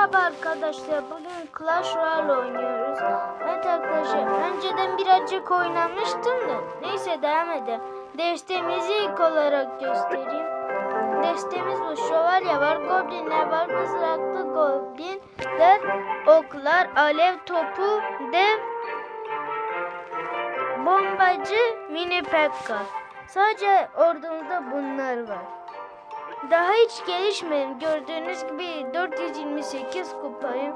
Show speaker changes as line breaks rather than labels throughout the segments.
Merhaba arkadaşlar. Bugün Clash Royale oynuyoruz. Evet arkadaşlar. Önceden birazcık oynamıştım da. Neyse devam edelim. Destemizi ilk olarak göstereyim. Destemiz bu. Şövalye var, goblinler var, mızraklı goblinler, oklar, alev topu, dev, bombacı, mini pekka. Sadece ordumuzda bunlar var. Daha hiç gelişmedim. Gördüğünüz gibi 428 kupayım.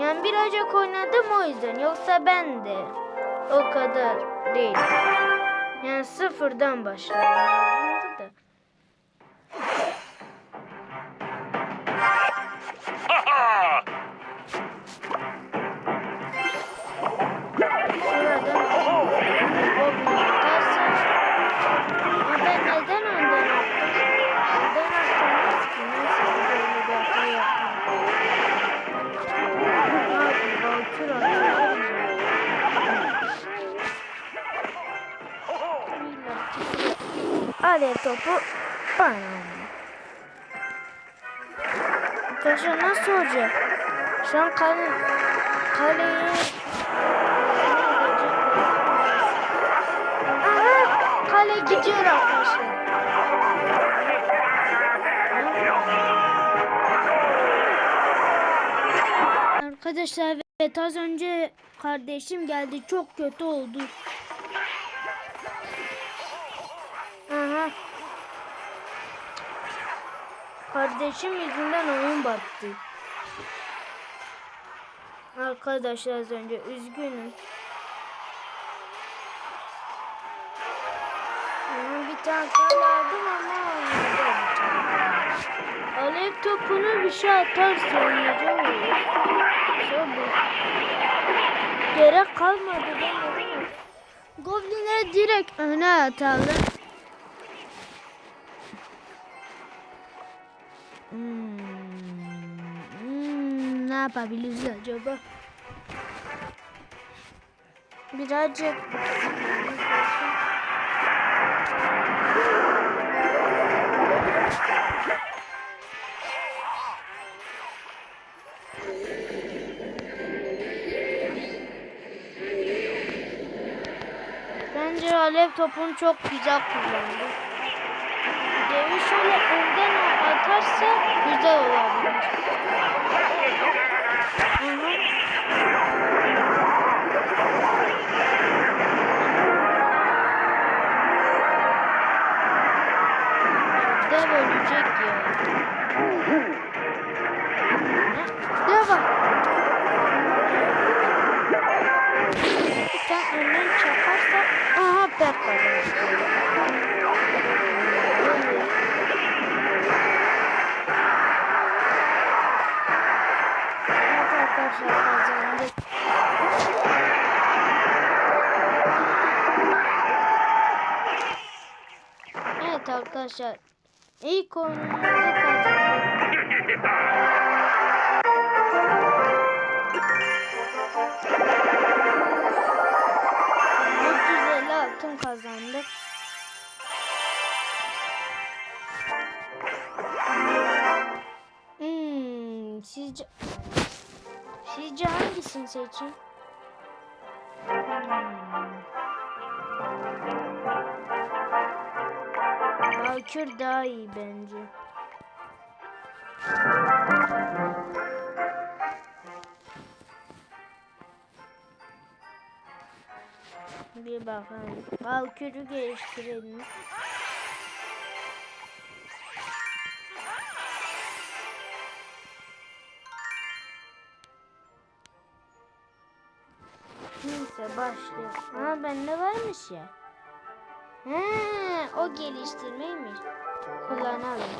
Yani birazcık oynadım o yüzden. Yoksa ben de o kadar değil. Yani sıfırdan başladım. Topu bana. Arkadaşlar nasıl olacak? Şu an kale, kaleye Aha, kale gidiyor arkadaşlar. Arkadaşlar evet az önce kardeşim geldi çok kötü oldu. Aha. Kardeşim yüzünden oyun battı. Arkadaşlar az önce üzgünüm. Aha, bir tane aldım ama. Alev topunu bir şey atarsa oynayacağım. bu. Gerek kalmadı mi? Goblin'e direkt öne atalım. Yapabiliriz acaba? Birazcık Bence alev topunu çok güzel kullandı. Devi şöyle önden atarsa güzel olabilir. Aha. Arkadaşlar ilk. %350 altın kazandık. Hmm, sizce sizce hangisini seçeyim? Valkür daha iyi bence. Bir bakalım. Valkür'ü geliştirelim. Neyse başlıyor. Ha bende varmış ya. He, o geliştirmeymiş. Kullanalım.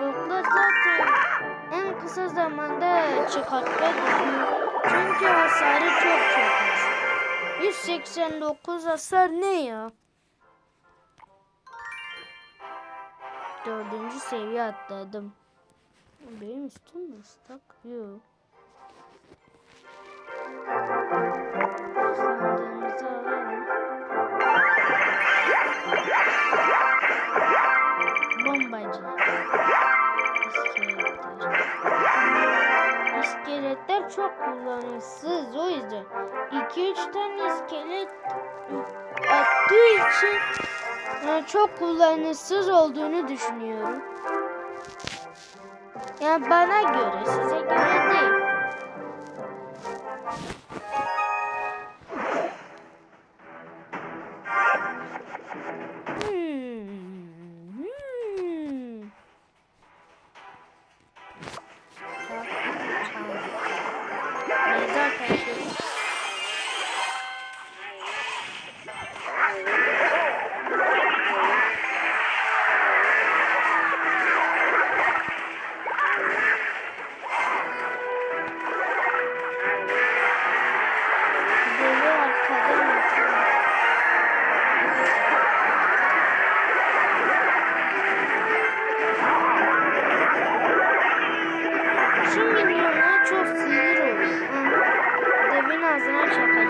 Oklar zaten en kısa zamanda düşünüyorum. Çünkü hasarı çok çok az. 189 hasar ne ya? Dördüncü seviye atladım. Benim üstüm mü ıslak? Yok. Sandığımızı. Bombacı. İskeletler. İskeletler çok kullanışsız o yüzden. 2-3 tane iskelet attığı için çok kullanışsız olduğunu düşünüyorum. Yani bana göre, size göre değil.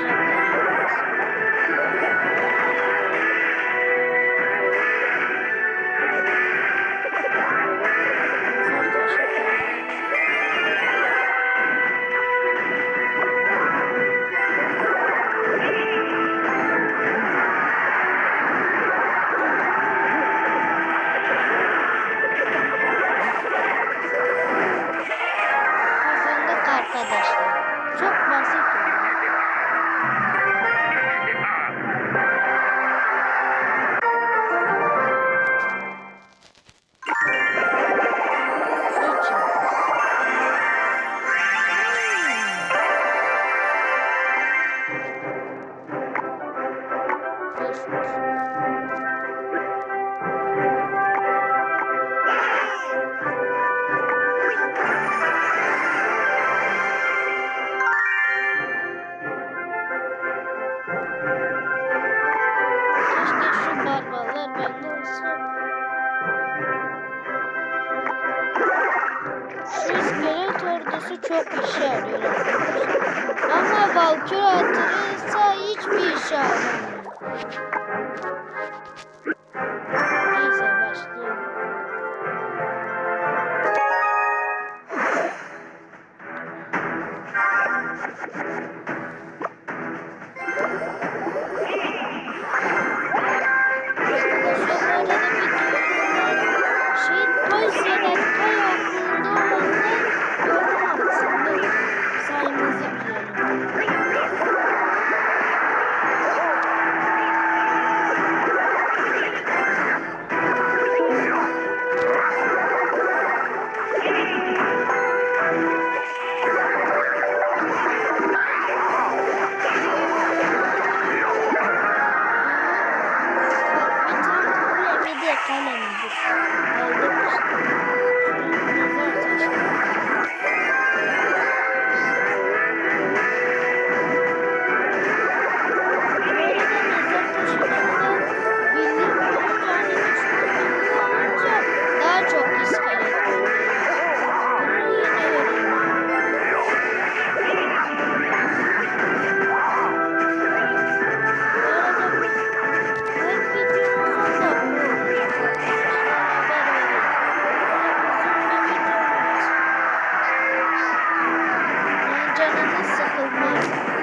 Thank you. ordusu çok işe yarıyor. Ama Valkyrie atılırsa hiçbir işe yaramıyor. Thank you. Thank you.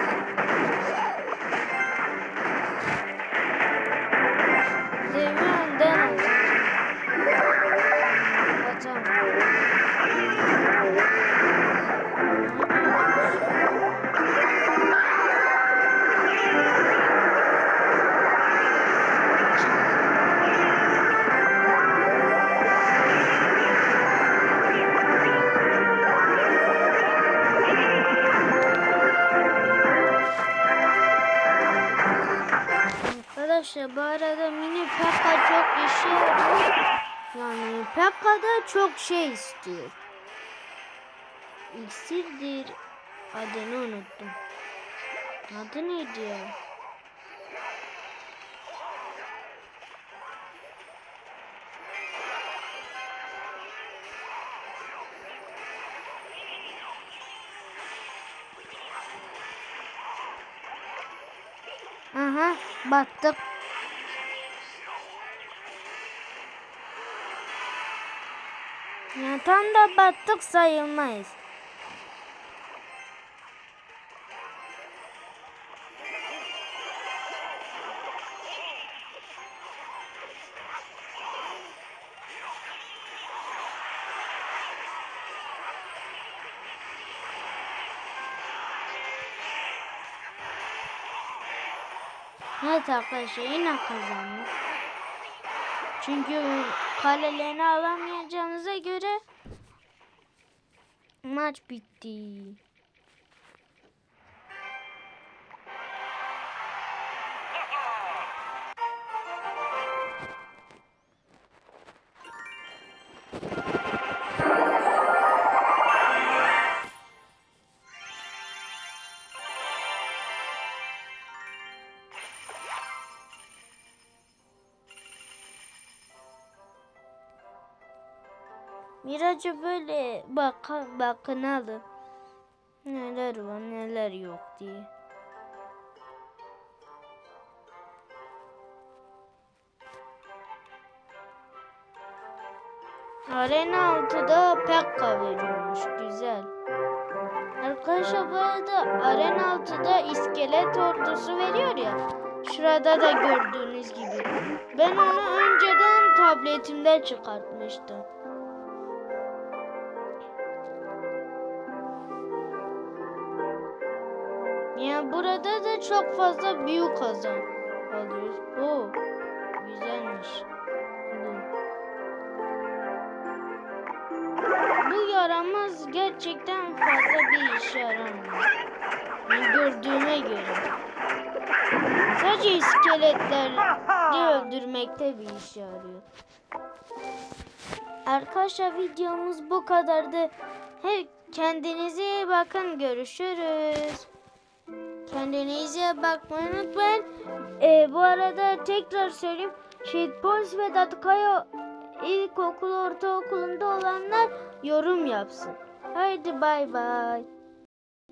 şey oluyor. Yani Pekka'da çok şey istiyor. İksirdir. Adını unuttum. Adı neydi ya? Aha battık. Ya tam da battık sayılmayız. Evet arkadaşlar yine kazandık. Çünkü kalelerini alamayacağınıza göre maç bitti. Miracı böyle bak bakınalı. Neler var neler yok diye. Arena 6'da Pekka veriyormuş. Güzel. Arkadaşlar bu arada Arena 6'da iskelet ordusu veriyor ya. Şurada da gördüğünüz gibi. Ben onu önceden tabletimde çıkartmıştım. Yani burada da çok fazla büyük kazan alıyoruz. Oo, güzelmiş. Bu. Yaramaz gerçekten fazla bir işe yaramıyor. Yani gördüğüme göre. Sadece iskeletleri öldürmekte bir işe yarıyor. Arkadaşlar videomuz bu kadardı. Hep kendinize iyi bakın. Görüşürüz. Kendinize bakmayı unutmayın. Ee, bu arada tekrar söyleyeyim. Şehit Polis ve Datkaya İlkokul Ortaokulu'nda olanlar yorum yapsın. Haydi bay bay.